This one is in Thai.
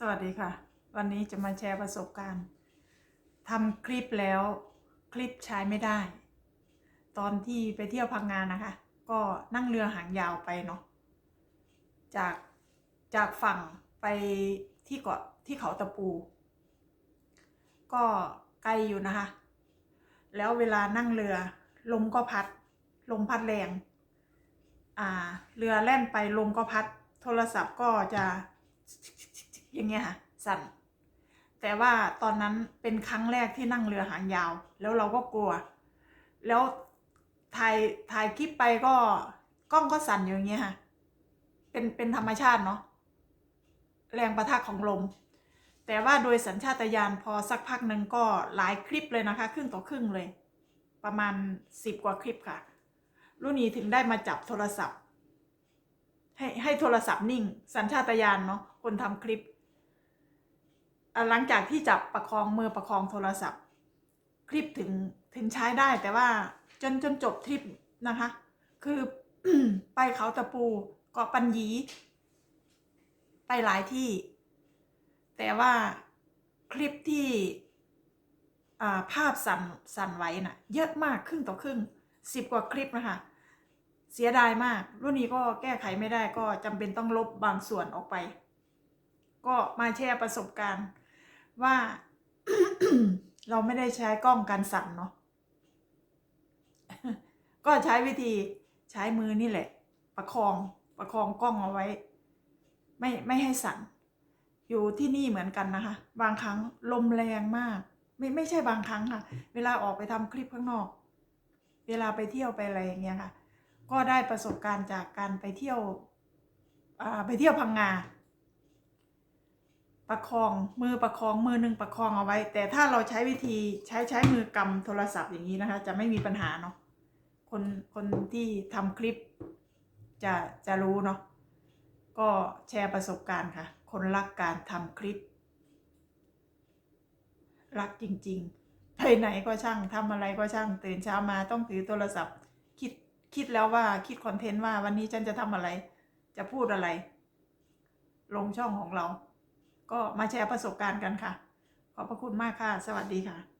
สวัสดีค่ะ วันนี้จะมาแชร์ประสบการณ์ทำคลิปแล้วคลิปใช้ไม่ได้ ตอนที่ไปเที่ยวพังงานนะคะ ก็นั่งเรือหางยาวไปเนาะจากจากฝั่งไปที่เกาะที่เขาตะปู ก็ไกลอยู่นะคะ แล้วเวลานั่งเรือลมก็พัดลมพัดแรงอ่าเรือแล่นไปลมก็พัด โทรศัพท์ก็จะ อย่างเงี้ยค่ะสั่น แต่ว่าตอนนั้นเป็นครั้งแรกที่นั่งเรือหางยาว แล้วเราก็กลัว แล้วถ่ายถ่ายคลิปไปก็กล้องก็สั่นอยู่อย่างเงี้ยค่ะ เป็นเป็นธรรมชาติเนาะแรงประทะของลม แต่ว่าโดยสัญชาตญาณพอสักพักหนึ่งก็หลายคลิปเลยนะคะ ครึ่งต่อครึ่งเลย ประมาณสิบกว่าคลิปค่ะ รุ่นนี้ถึงได้มาจับโทรศัพท์ ให้ให้โทรศัพท์นิ่ง สัญชาตญาณเนาะคนทำคลิป หลังจากที่จับประคองมือประคองโทรศัพท์ คลิปถึงถึงใช้ได้แต่ว่าจนจนจบทริปนะคะ คือไปเขาตะปูเกาะปัญญี ไปหลายที่ แต่ว่าคลิปที่ภาพสั่นสั่นไหวน่ะ เยอะมากครึ่งต่อครึ่งสิบกว่าคลิปนะคะ เสียดายมาก รุ่นนี้ก็แก้ไขไม่ได้ก็จำเป็นต้องลบบางส่วนออกไป ก็มาแชร์ประสบการณ์ ว่า เราไม่ได้ใช้กล้องกันสั่นเนาะก็ใช้วิธีใช้มือนี่แหละ ประคองประคองกล้องเอาไว้ ไม่ไม่ให้สั่น อยู่ที่นี่เหมือนกันนะคะ บางครั้งลมแรงมาก ไม่ไม่ใช่บางครั้งค่ะ เวลาออกไปทำคลิปข้างนอก เวลาไปเที่ยวไปอะไรอย่างเงี้ยค่ะ ก็ได้ประสบการณ์จากการไปเที่ยวไปเที่ยวพังงา ประคองมือประคองมือหนึ่งประคองเอาไว้ แต่ถ้าเราใช้วิธีใช้ใช้มือกำโทรศัพท์อย่างนี้นะคะ จะไม่มีปัญหาเนาะคนคนที่ทำคลิปจะจะรู้เนาะก็แชร์ประสบการณ์ค่ะ คนรักการทำคลิป รักจริงๆไปไหนก็ช่างทำอะไรก็ช่างตื่นเช้ามาต้องถือโทรศัพท์ คิดคิดแล้วว่าคิดคอนเทนต์ว่าวันนี้ฉันจะทำอะไร จะพูดอะไร ลงช่องของเรา ก็มาแชร์ประสบการณ์กันค่ะ ขอบพระคุณมากค่ะ สวัสดีค่ะ